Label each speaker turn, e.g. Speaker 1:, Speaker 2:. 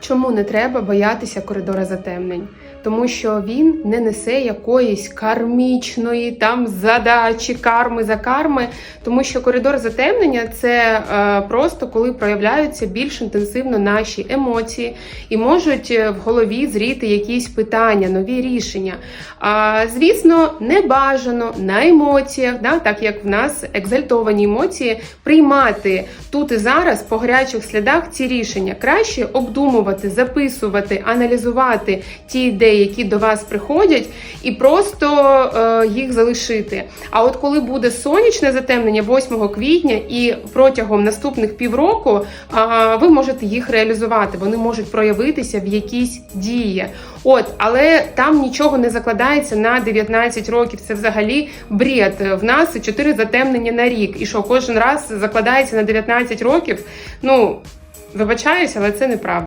Speaker 1: Чому не треба боятися коридора затемнень? Тому що він не несе якоїсь кармічної там задачі, карми за карми. Тому що коридор затемнення це е, просто коли проявляються більш інтенсивно наші емоції і можуть е, в голові зріти якісь питання, нові рішення. А, звісно, не бажано на емоціях, да, так як в нас екзальтовані емоції, приймати тут і зараз по гарячих слідах ці рішення. Краще обдумувати, записувати, аналізувати ті ідеї, які до вас приходять, і просто е, їх залишити. А от коли буде сонячне затемнення 8 квітня і протягом наступних півроку ви можете їх реалізувати, вони можуть проявитися в якійсь дії. От, але там нічого не закладається на 19 років. Це взагалі бред. В нас 4 затемнення на рік. І що кожен раз закладається на 19 років. Ну вибачаюся, але це неправда.